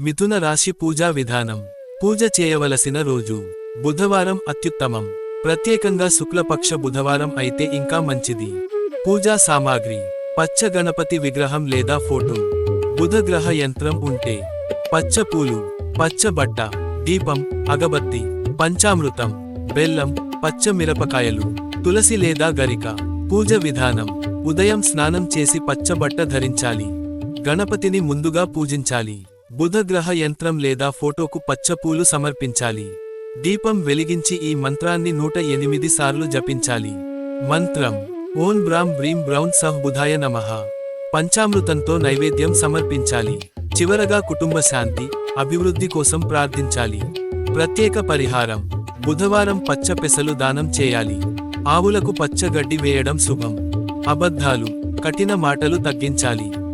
మిథున రాశి పూజా విధానం. పూజ చేయవలసిన రోజు. బుధవారం అత్యుత్తమం. ప్రత్యేకంగా శుక్లపక్ష బుధవారం అయితే ఇంకా మంచిది. పూజా సామాగ్రి. పచ్చ గణపతి విగ్రహం లేదా ఫోటో. బుధగ్రహ యంత్రం ఉంటే. పచ్చ పూలు. పచ్చ బట్ట. దీపం. అగబత్తి. పంచామృతం. బెల్లం. పచ్చ మిరపకాయలు. తులసి లేదా గరిక. పూజ విధానం. ఉదయం స్నానం చేసి పచ్చబట్ట ధరించాలి. గణపతిని ముందుగా పూజించాలి. బుధగ్రహ యంత్రం లేదా ఫోటోకు పచ్చపూలు సమర్పించాలి. దీపం వెలిగించి ఈ మంత్రాన్ని నూట ఎనిమిది సార్లు జపించాలి. మంత్రం. ఓం బ్రాం బ్రీం బ్రౌన్ సహ్ బుధాయ నమః. పంచామృతంతో నైవేద్యం సమర్పించాలి. చివరగా కుటుంబ శాంతి అభివృద్ధి కోసం ప్రార్థించాలి. ప్రత్యేక పరిహారం. బుధవారం పచ్చ పెసలు దానం చేయాలి. ఆవులకు పచ్చగడ్డి వేయడం శుభం. అబద్ధాలు. కఠిన మాటలు తగ్గించాలి.